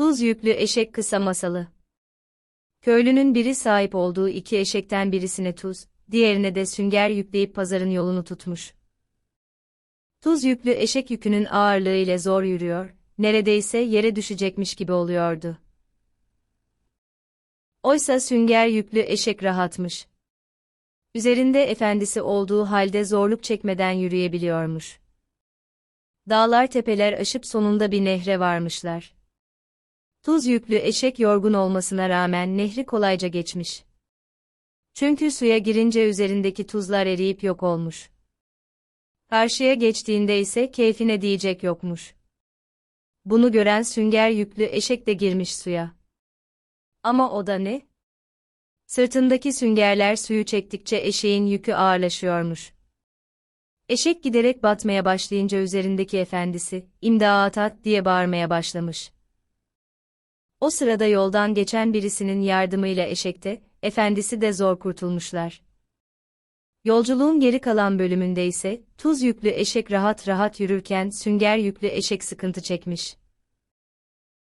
Tuz yüklü eşek kısa masalı. Köylünün biri sahip olduğu iki eşekten birisine tuz, diğerine de sünger yükleyip pazarın yolunu tutmuş. Tuz yüklü eşek yükünün ağırlığı ile zor yürüyor, neredeyse yere düşecekmiş gibi oluyordu. Oysa sünger yüklü eşek rahatmış. Üzerinde efendisi olduğu halde zorluk çekmeden yürüyebiliyormuş. Dağlar tepeler aşıp sonunda bir nehre varmışlar. Tuz yüklü eşek yorgun olmasına rağmen nehri kolayca geçmiş. Çünkü suya girince üzerindeki tuzlar eriyip yok olmuş. Karşıya geçtiğinde ise keyfine diyecek yokmuş. Bunu gören sünger yüklü eşek de girmiş suya. Ama o da ne? Sırtındaki süngerler suyu çektikçe eşeğin yükü ağırlaşıyormuş. Eşek giderek batmaya başlayınca üzerindeki efendisi, imdat at diye bağırmaya başlamış. O sırada yoldan geçen birisinin yardımıyla eşekte, efendisi de zor kurtulmuşlar. Yolculuğun geri kalan bölümünde ise, tuz yüklü eşek rahat rahat yürürken sünger yüklü eşek sıkıntı çekmiş.